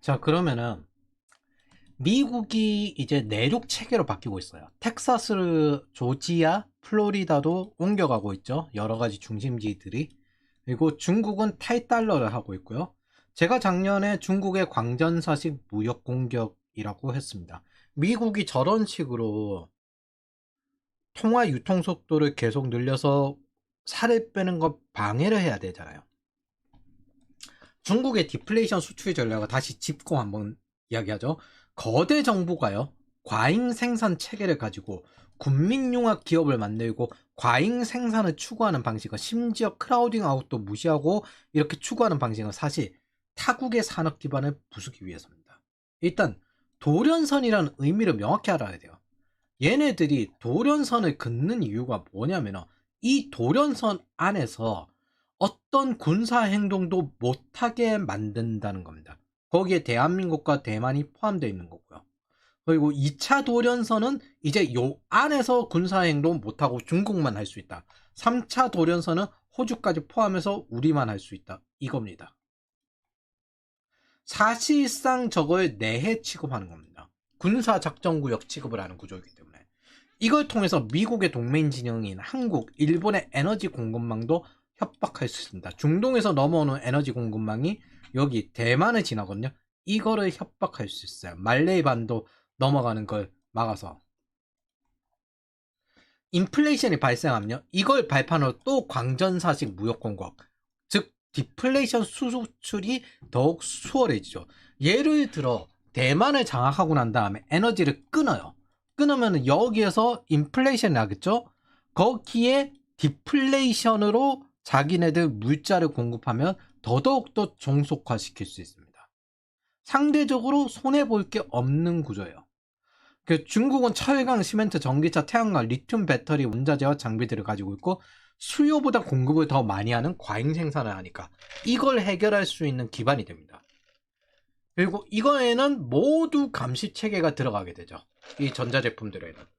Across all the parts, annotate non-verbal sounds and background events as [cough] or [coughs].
자, 그러면은 미국이 이제 내륙 체계로 바뀌고 있어요. 텍사스, 조지아, 플로리다도 옮겨가고 있죠. 여러 가지 중심지들이. 그리고 중국은 탈달러를 하고 있고요. 제가 작년에 중국의 광전사식 무역 공격이라고 했습니다. 미국이 저런 식으로 통화 유통 속도를 계속 늘려서 살을 빼는 거 방해를 해야 되잖아요. 중국의 디플레이션 수출 전략을 다시 짚고 한번 이야기하죠. 거대 정부가요, 과잉 생산 체계를 가지고 군민융합 기업을 만들고 과잉 생산을 추구하는 방식은 심지어 크라우딩 아웃도 무시하고 이렇게 추구하는 방식은 사실 타국의 산업 기반을 부수기 위해서입니다. 일단 돌연선이라는 의미를 명확히 알아야 돼요. 얘네들이 돌연선을 긋는 이유가 뭐냐면 이 돌연선 안에서 어떤 군사 행동도 못하게 만든다는 겁니다. 거기에 대한민국과 대만이 포함되어 있는 거고요. 그리고 2차 돌연선은 이제 요 안에서 군사 행동 못하고 중국만 할 수 있다. 3차 돌연선은 호주까지 포함해서 우리만 할 수 있다. 이겁니다. 사실상 저걸 내해 취급하는 겁니다. 군사 작전구역 취급을 하는 구조이기 때문에 이걸 통해서 미국의 동맹 진영인 한국, 일본의 에너지 공급망도 협박할 수 있습니다. 중동에서 넘어오는 에너지 공급망이 여기 대만을 지나거든요. 이거를 협박할 수 있어요. 말레이 반도 넘어가는 걸 막아서. 인플레이션이 발생하면요. 이걸 발판으로 또 광전사식 무역 공격, 즉 디플레이션 수출이 더욱 수월해지죠. 예를 들어 대만을 장악하고 난 다음에 에너지를 끊어요. 끊으면 여기에서 인플레이션이 나겠죠? 거기에 디플레이션으로 자기네들 물자를 공급하면 더더욱더 종속화시킬 수 있습니다. 상대적으로 손해볼 게 없는 구조예요. 그 중국은 철강, 시멘트, 전기차, 태양광, 리튬 배터리, 원자재와 장비들을 가지고 있고 수요보다 공급을 더 많이 하는 과잉 생산을 하니까 이걸 해결할 수 있는 기반이 됩니다. 그리고 이거에는 모두 감시 체계가 들어가게 되죠. 이 전자제품들에는.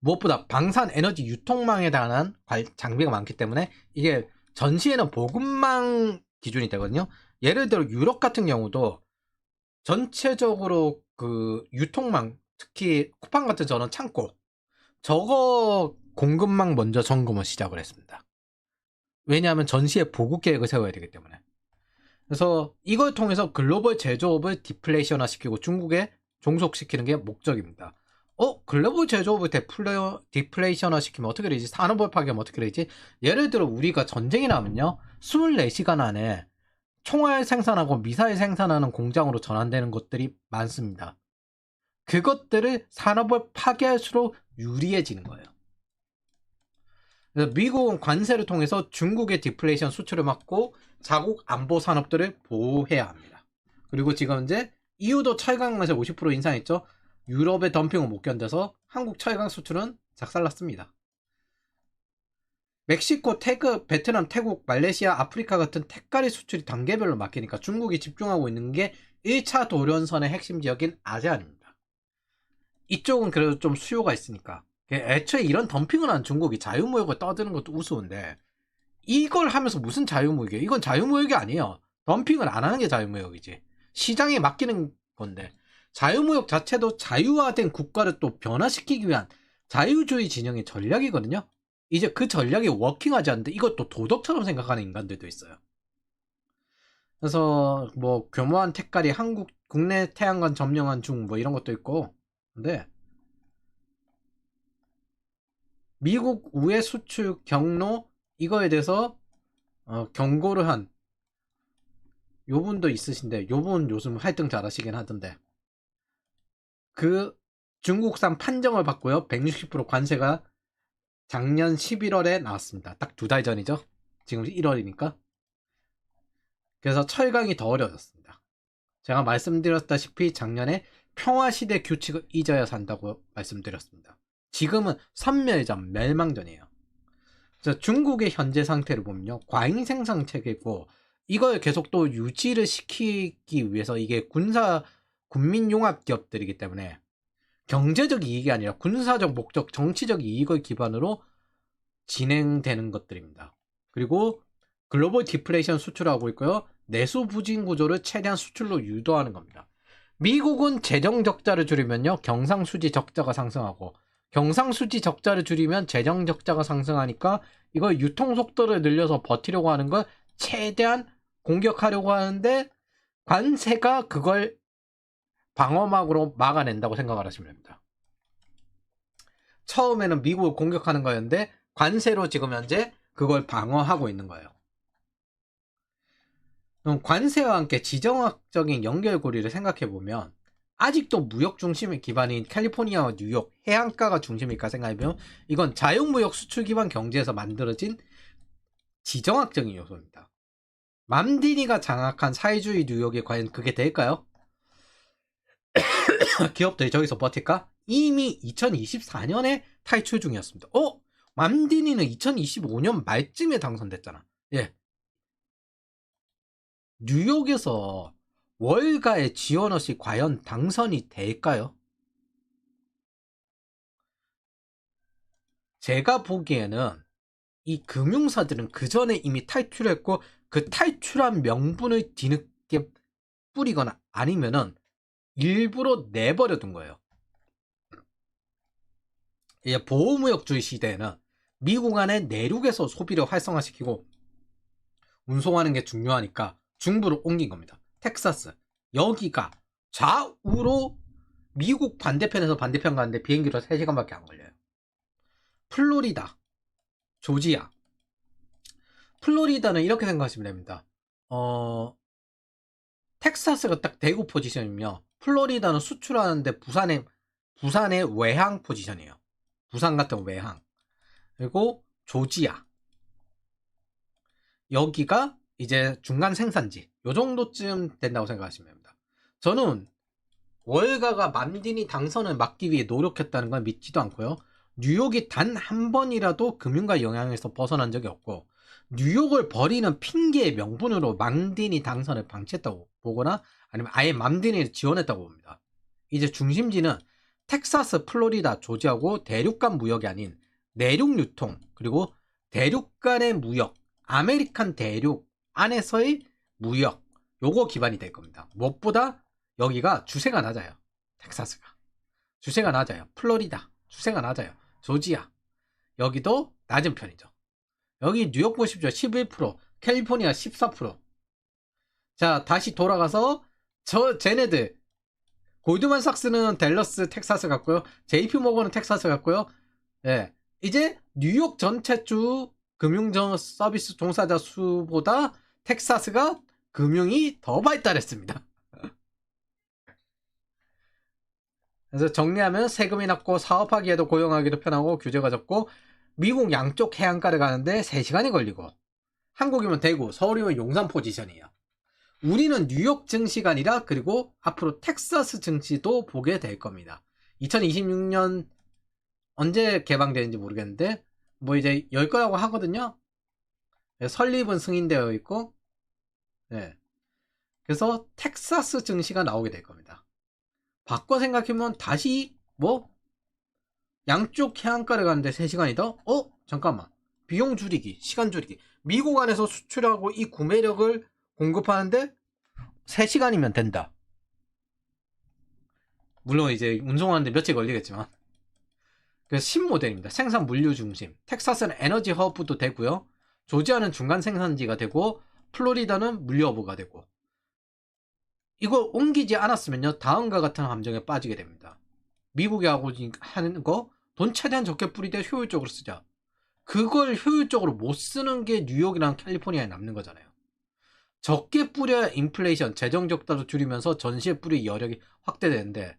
무엇보다 방산 에너지 유통망에 대한 장비가 많기 때문에 이게 전시에는 보급망 기준이 되거든요. 예를 들어 유럽 같은 경우도 전체적으로 그 유통망 특히 쿠팡 같은 저런 창고 저거 공급망 먼저 점검을 시작을 했습니다. 왜냐하면 전시에 보급 계획을 세워야 되기 때문에. 그래서 이걸 통해서 글로벌 제조업을 디플레이션화 시키고 중국에 종속시키는 게 목적입니다. 어? 글로벌 제조업을 디플레, 디플레이션화 시키면 어떻게 되지? 산업을 파괴하면 어떻게 되지? 예를 들어 우리가 전쟁이 나면요. 24시간 안에 총알 생산하고 미사일 생산하는 공장으로 전환되는 것들이 많습니다. 그것들을 산업을 파괴할수록 유리해지는 거예요. 미국은 관세를 통해서 중국의 디플레이션 수출을 막고 자국 안보 산업들을 보호해야 합니다. 그리고 지금 이제 EU도 철강 맛에 50% 인상했죠. 유럽의 덤핑을 못 견뎌서 한국 철강 수출은 작살났습니다. 멕시코, 태그, 베트남, 태국, 말레이시아, 아프리카 같은 택가리 수출이 단계별로 막히니까 중국이 집중하고 있는 게 1차 도련선의 핵심 지역인 아세안입니다. 이쪽은 그래도 좀 수요가 있으니까. 애초에 이런 덤핑을 한 중국이 자유무역을 떠드는 것도 우스운데 이걸 하면서 무슨 자유무역이에요? 이건 자유무역이 아니에요. 덤핑을 안 하는 게 자유무역이지. 시장에 맡기는 건데 자유무역 자체도 자유화된 국가를 또 변화시키기 위한 자유주의 진영의 전략이거든요. 이제 그 전략이 워킹하지 않는데 이것도 도덕처럼 생각하는 인간들도 있어요. 그래서 뭐 교묘한 택깔이 한국 국내 태양광 점령한 중 뭐 이런 것도 있고 근데 미국 우회 수출 경로 이거에 대해서 어, 경고를 한 요분도 있으신데 요분 요즘 활동 잘하시긴 하던데 그 중국산 판정을 받고요. 160% 관세가 작년 11월에 나왔습니다. 딱 두 달 전이죠? 지금 1월이니까. 그래서 철강이 더 어려졌습니다. 제가 말씀드렸다시피 작년에 평화시대 규칙을 잊어야 산다고 말씀드렸습니다. 지금은 선멸전, 멸망전이에요. 중국의 현재 상태를 보면요. 과잉 생산 체계고 이걸 계속 또 유지를 시키기 위해서 이게 군사 군민 용합 기업들이기 때문에 경제적 이익이 아니라 군사적 목적, 정치적 이익을 기반으로 진행되는 것들입니다. 그리고 글로벌 디플레이션 수출하고 있고요. 내수 부진 구조를 최대한 수출로 유도하는 겁니다. 미국은 재정 적자를 줄이면요. 경상수지 적자가 상승하고 경상수지 적자를 줄이면 재정 적자가 상승하니까 이걸 유통 속도를 늘려서 버티려고 하는 걸 최대한 공격하려고 하는데 관세가 그걸 방어막으로 막아낸다고 생각을 하시면 됩니다. 처음에는 미국을 공격하는 거였는데 관세로 지금 현재 그걸 방어하고 있는 거예요. 그럼 관세와 함께 지정학적인 연결고리를 생각해 보면 아직도 무역 중심의 기반인 캘리포니아와 뉴욕 해안가가 중심일까 생각해보면 이건 자유무역 수출 기반 경제에서 만들어진 지정학적인 요소입니다. 맘디니가 장악한 사회주의 뉴욕이 과연 그게 될까요? [coughs] 기업들이 저기서 버틸까? 이미 2024년에 탈출 중이었습니다. 어? 맘디니는 2025년 말쯤에 당선됐잖아. 예. 뉴욕에서 월가의 지원옷이 과연 당선이 될까요? 제가 보기에는 이 금융사들은 그 전에 이미 탈출했고 그 탈출한 명분을 뒤늦게 뿌리거나 아니면은 일부러 내버려 둔 거예요. 이 보호무역주의 시대에는 미국 안에 내륙에서 소비를 활성화시키고 운송하는 게 중요하니까 중부로 옮긴 겁니다. 텍사스 여기가 좌우로 미국 반대편에서 반대편 가는데 비행기로 3시간밖에 안 걸려요. 플로리다, 조지아. 플로리다는 이렇게 생각하시면 됩니다. 어, 텍사스가 딱 대구 포지션이며 플로리다는 수출하는데 부산의 부산의 외항 포지션이에요. 부산 같은 외항. 그리고 조지아. 여기가 이제 중간 생산지. 요 정도쯤 된다고 생각하시면 됩니다. 저는 월가가 만딘이 당선을 막기 위해 노력했다는 건 믿지도 않고요. 뉴욕이 단 한 번이라도 금융가 영향에서 벗어난 적이 없고 뉴욕을 버리는 핑계의 명분으로 망딘이 당선을 방치했다고 보거나 아니면 아예 맘딘이를 지원했다고 봅니다. 이제 중심지는 텍사스, 플로리다, 조지하고 대륙 간 무역이 아닌 내륙 유통 그리고 대륙 간의 무역, 아메리칸 대륙 안에서의 무역 요거 기반이 될 겁니다. 무엇보다 여기가 주세가 낮아요. 텍사스가 주세가 낮아요. 플로리다 주세가 낮아요. 조지아 여기도 낮은 편이죠. 여기 뉴욕 보십시오. 11%, 캘리포니아 14%. 자, 다시 돌아가서 저 쟤네들 골드만 삭스는 댈러스, 텍사스 같고요. JP 모건은 텍사스 같고요. 예. 이제 뉴욕 전체 주 금융 서비스 종사자 수보다 텍사스가 금융이 더 발달했습니다. [laughs] 그래서 정리하면 세금이 낮고 사업하기에도 고용하기도 편하고 규제가 적고 미국 양쪽 해안가를 가는데 3시간이 걸리고 한국이면 대구, 서울이면 용산 포지션이에요. 우리는 뉴욕 증시가 아니라 그리고 앞으로 텍사스 증시도 보게 될 겁니다. 2026년 언제 개방되는지 모르겠는데 뭐 이제 열 거라고 하거든요. 설립은 승인되어 있고 네. 그래서 텍사스 증시가 나오게 될 겁니다. 바꿔 생각해보면 다시 뭐 양쪽 해안가를 가는데 3시간이다? 어? 잠깐만. 비용 줄이기, 시간 줄이기. 미국 안에서 수출하고 이 구매력을 공급하는데 3시간이면 된다. 물론 이제 운송하는데 며칠 걸리겠지만. 그래서 신모델입니다. 생산 물류 중심. 텍사스는 에너지 허브도 되고요. 조지아는 중간 생산지가 되고 플로리다는 물류 허브가 되고. 이걸 옮기지 않았으면요. 다음과 같은 함정에 빠지게 됩니다. 미국이 하고 하는 거 돈 최대한 적게 뿌리되 효율적으로 쓰자. 그걸 효율적으로 못 쓰는 게 뉴욕이랑 캘리포니아에 남는 거잖아요. 적게 뿌려야 인플레이션, 재정 적자도 줄이면서 전시에 뿌릴 여력이 확대되는데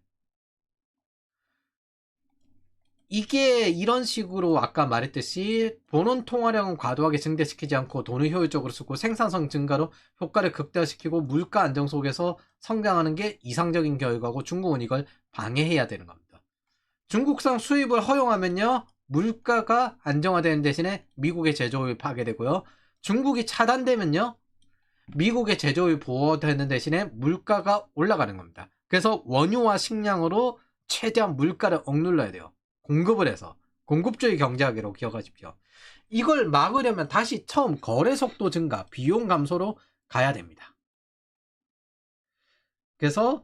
이게 이런 식으로 아까 말했듯이 본원 통화량은 과도하게 증대시키지 않고 돈을 효율적으로 쓰고 생산성 증가로 효과를 극대화시키고 물가 안정 속에서 성장하는 게 이상적인 결과고 중국은 이걸 방해해야 되는 겁니다. 중국산 수입을 허용하면요. 물가가 안정화되는 대신에 미국의 제조업이 파괴되고요. 중국이 차단되면요. 미국의 제조업이 보호되는 대신에 물가가 올라가는 겁니다. 그래서 원유와 식량으로 최대한 물가를 억눌러야 돼요. 공급을 해서. 공급주의 경제학으로 기억하십시오. 이걸 막으려면 다시 처음 거래 속도 증가, 비용 감소로 가야 됩니다. 그래서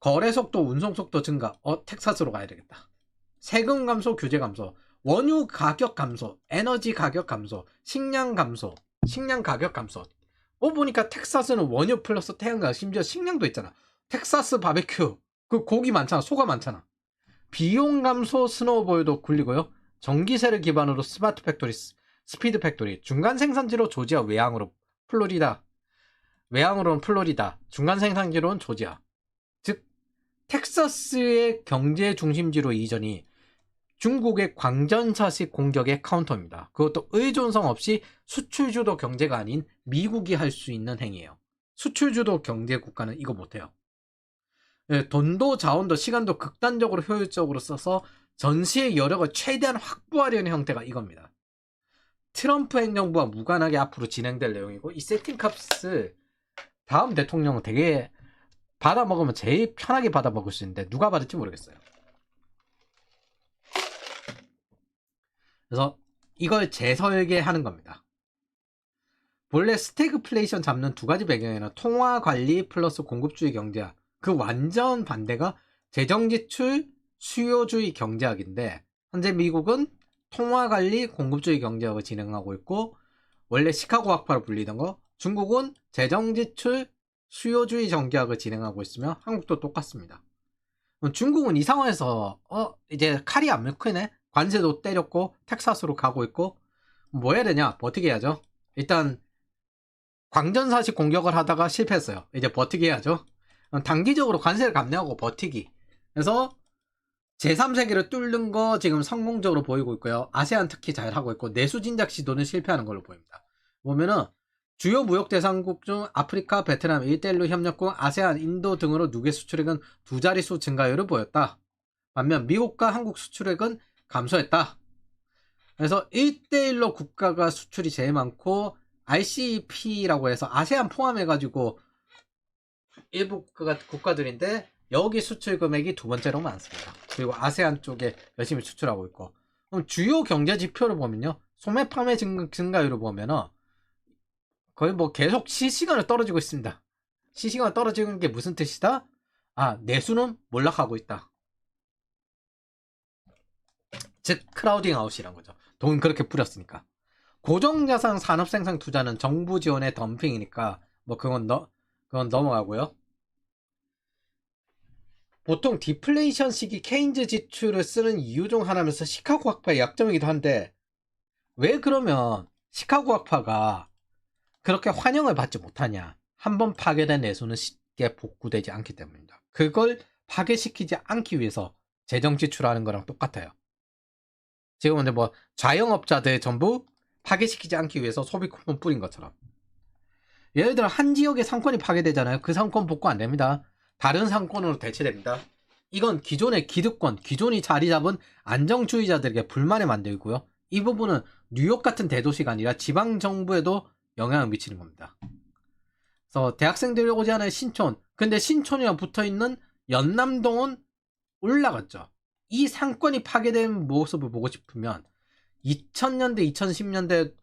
거래 속도, 운송 속도 증가, 어, 텍사스로 가야 되겠다. 세금 감소, 규제 감소, 원유 가격 감소, 에너지 가격 감소, 식량 감소, 식량 가격 감소. 어, 보니까 텍사스는 원유 플러스 태양광, 심지어 식량도 있잖아. 텍사스 바베큐. 그 고기 많잖아. 소가 많잖아. 비용 감소 스노우볼도 굴리고요. 전기세를 기반으로 스마트 팩토리, 스- 스피드 팩토리, 중간 생산지로 조지아, 외항으로 플로리다, 외항으로는 플로리다, 중간 생산지로는 조지아. 즉, 텍사스의 경제 중심지로 이전이 중국의 광전사식 공격의 카운터입니다. 그것도 의존성 없이 수출주도 경제가 아닌 미국이 할 수 있는 행위예요. 수출주도 경제 국가는 이거 못해요. 예, 돈도 자원도 시간도 극단적으로 효율적으로 써서 전시의 여력을 최대한 확보하려는 형태가 이겁니다. 트럼프 행정부와 무관하게 앞으로 진행될 내용이고 이 세팅값을 다음 대통령은 되게 받아먹으면 제일 편하게 받아먹을 수 있는데 누가 받을지 모르겠어요. 그래서 이걸 재설계하는 겁니다. 본래 스태그플레이션 잡는 두 가지 배경에는 통화 관리 플러스 공급주의 경제학 그 완전 반대가 재정 지출 수요주의 경제학인데 현재 미국은 통화 관리 공급주의 경제학을 진행하고 있고 원래 시카고 학파로 불리던 거 중국은 재정 지출 수요주의 경제학을 진행하고 있으며 한국도 똑같습니다. 중국은 이 상황에서 어 이제 칼이 안 먹히네 관세도 때렸고 텍사스로 가고 있고 뭐 해야 되냐 버티게 해야죠. 일단 광전사식 공격을 하다가 실패했어요. 이제 버티게 해야죠. 단기적으로 관세를 감내하고 버티기. 그래서 제3세계를 뚫는 거 지금 성공적으로 보이고 있고요. 아세안 특히 잘 하고 있고 내수 진작 시도는 실패하는 걸로 보입니다. 보면은 주요 무역 대상국 중 아프리카, 베트남, 일대일로 협력국, 아세안, 인도 등으로 누계 수출액은 두 자릿수 증가율을 보였다. 반면 미국과 한국 수출액은 감소했다. 그래서 1대1로 국가가 수출이 제일 많고 RCEP라고 해서 아세안 포함해가지고 일부 국가, 국가들인데 여기 수출 금액이 두 번째로 많습니다. 그리고 아세안 쪽에 열심히 수출하고 있고 그럼 주요 경제 지표를 보면요. 소매 판매 증, 증가율을 보면은 거의 뭐 계속 실시간으로 떨어지고 있습니다. 실시간 떨어지는 게 무슨 뜻이다? 아, 내수는 몰락하고 있다. 즉 크라우딩 아웃이란 거죠. 돈 그렇게 뿌렸으니까. 고정자산 산업생산 투자는 정부 지원의 덤핑이니까 뭐 그건 너 그건 넘어가고요. 보통 디플레이션 시기 케인즈 지출을 쓰는 이유 중 하나면서 시카고 학파의 약점이기도 한데 왜 그러면 시카고 학파가 그렇게 환영을 받지 못하냐? 한 번 파괴된 내수는 쉽게 복구되지 않기 때문입니다. 그걸 파괴시키지 않기 위해서 재정 지출하는 거랑 똑같아요. 지금 근데 뭐 자영업자들 전부 파괴시키지 않기 위해서 소비 쿠폰 뿌린 것처럼. 예를 들어 한 지역의 상권이 파괴되잖아요. 그 상권 복구 안 됩니다. 다른 상권으로 대체됩니다. 이건 기존의 기득권, 기존이 자리 잡은 안정주의자들에게 불만을 만들고요. 이 부분은 뉴욕 같은 대도시가 아니라 지방 정부에도 영향을 미치는 겁니다. 그래서 대학생들이 오지 않은 신촌, 근데 신촌이랑 붙어 있는 연남동은 올라갔죠. 이 상권이 파괴된 모습을 보고 싶으면 2000년대, 2010년대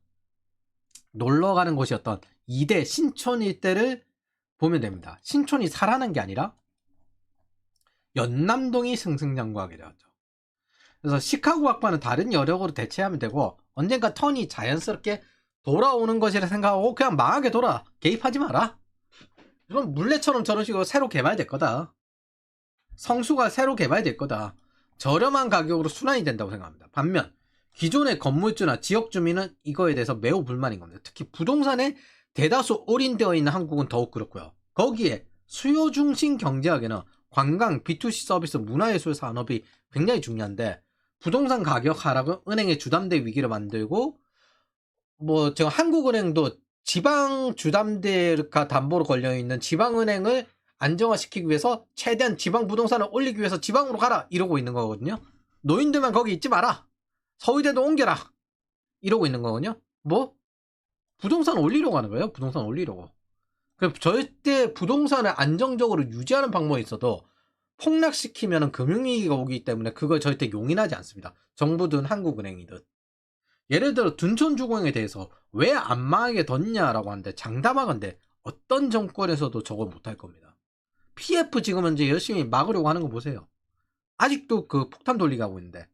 놀러 가는 곳이었던 이대 신촌 일대를 보면 됩니다. 신촌이 살아난 게 아니라 연남동이 승승장구하게 되었죠. 그래서 시카고 학파는 다른 여력으로 대체하면 되고 언젠가 턴이 자연스럽게 돌아오는 것이라 생각하고 그냥 망하게 돌아 개입하지 마라. 그럼 물레처럼 저런 식으로 새로 개발될 거다. 성수가 새로 개발될 거다. 저렴한 가격으로 순환이 된다고 생각합니다. 반면 기존의 건물주나 지역 주민은 이거에 대해서 매우 불만인 겁니다. 특히 부동산에 대다수 올인되어 있는 한국은 더욱 그렇고요. 거기에 수요 중심 경제학에는 관광, B2C 서비스, 문화예술 산업이 굉장히 중요한데 부동산 가격 하락은 은행의 주담대 위기를 만들고 뭐 지금 한국은행도 지방 주담대가 담보로 걸려 있는 지방은행을 안정화시키기 위해서 최대한 지방 부동산을 올리기 위해서 지방으로 가라 이러고 있는 거거든요. 노인들만 거기 있지 마라. 서울대도 옮겨라. 이러고 있는 거거든요. 뭐 부동산 올리려고 하는 거예요. 부동산 올리려고. 그 절대 부동산을 안정적으로 유지하는 방법이 있어도 폭락시키면 금융위기가 오기 때문에 그걸 절대 용인하지 않습니다. 정부든 한국은행이든. 예를 들어 둔촌주공에 대해서 왜 안 망하게 뒀냐라고 하는데 장담하건데 어떤 정권에서도 저걸 못할 겁니다. PF 지금 현재 열심히 막으려고 하는 거 보세요. 아직도 그 폭탄 돌리기 하고 있는데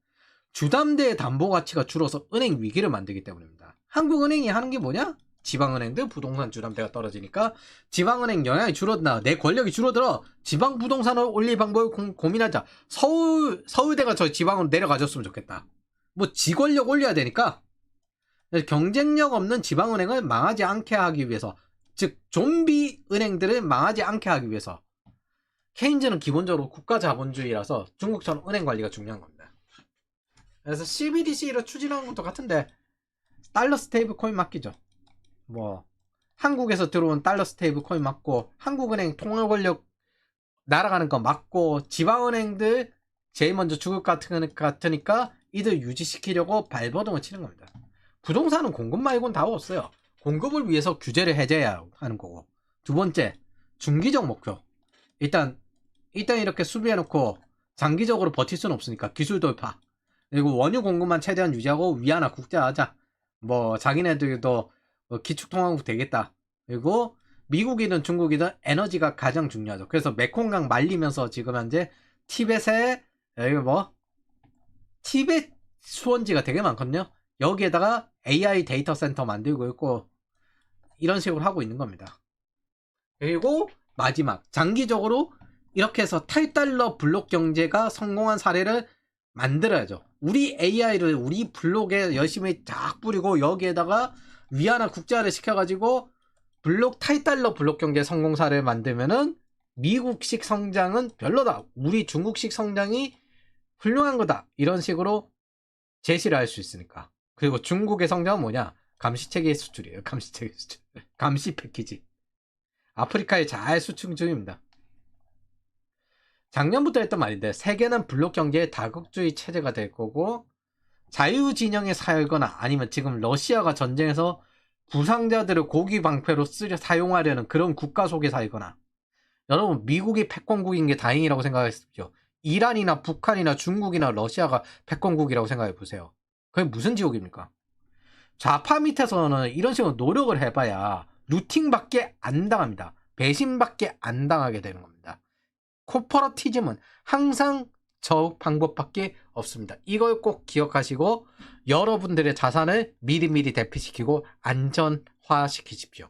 주담대의 담보 가치가 줄어서 은행 위기를 만들기 때문입니다. 한국은행이 하는 게 뭐냐? 지방은행들 부동산 주담대가 떨어지니까 지방은행 영향이 줄어든다. 내 권력이 줄어들어. 지방 부동산을 올릴 방법을 고, 고민하자. 서울 서울대가 저 지방으로 내려가줬으면 좋겠다. 뭐 지권력 올려야 되니까 경쟁력 없는 지방은행을 망하지 않게 하기 위해서 즉 좀비 은행들을 망하지 않게 하기 위해서 케인즈는 기본적으로 국가 자본주의라서 중국처럼 은행 관리가 중요한 겁니다. 그래서 CBDC를 추진하는 것도 같은데 달러 스테이블 코인 맡기죠. 뭐 한국에서 들어온 달러 스테이블 코인 맞고 한국은행 통화 권력 날아가는 거 맞고 지방은행들 제일 먼저 죽을 것 같으니까 이들 유지시키려고 발버둥을 치는 겁니다. 부동산은 공급 말고는 다 없어요. 공급을 위해서 규제를 해제해야 하는 거고. 두 번째, 중기적 목표. 일단, 일단 이렇게 수비해놓고 장기적으로 버틸 수는 없으니까 기술 돌파. 그리고 원유 공급만 최대한 유지하고 위안화 국제화하자. 뭐, 자기네들도 뭐 기축통화국 되겠다. 그리고 미국이든 중국이든 에너지가 가장 중요하죠. 그래서 메콩강 말리면서 지금 현재 티벳에 여기 뭐 티벳 수원지가 되게 많거든요. 여기에다가 AI 데이터 센터 만들고 있고 이런 식으로 하고 있는 겁니다. 그리고 마지막 장기적으로 이렇게 해서 탈달러 블록 경제가 성공한 사례를 만들어야죠. 우리 AI를 우리 블록에 열심히 쫙 뿌리고 여기에다가 위안화 국제화를 시켜가지고 블록 탈달러 블록 경제 성공 사례를 만들면은 미국식 성장은 별로다. 우리 중국식 성장이 훌륭한 거다. 이런 식으로 제시를 할 수 있으니까. 그리고 중국의 성장은 뭐냐? 감시체계 수출이에요. [laughs] 감시체계 수출. 감시 패키지. 아프리카에 잘 수출 중입니다. 작년부터 했던 말인데 세계는 블록 경제의 다국주의 체제가 될 거고 자유 진영에 살거나 아니면 지금 러시아가 전쟁에서 부상자들을 고기 방패로 쓰려 사용하려는 그런 국가 속에 살거나 여러분 미국이 패권국인 게 다행이라고 생각하십시오. 이란이나 북한이나 중국이나 러시아가 패권국이라고 생각해 보세요. 그게 무슨 지옥입니까? 좌파 밑에서는 이런 식으로 노력을 해봐야 루팅밖에 안 당합니다. 배신밖에 안 당하게 되는 겁니다. 코퍼러티즘은 항상 저 방법밖에 없습니다. 이걸 꼭 기억하시고 여러분들의 자산을 미리미리 대피시키고 안전화시키십시오.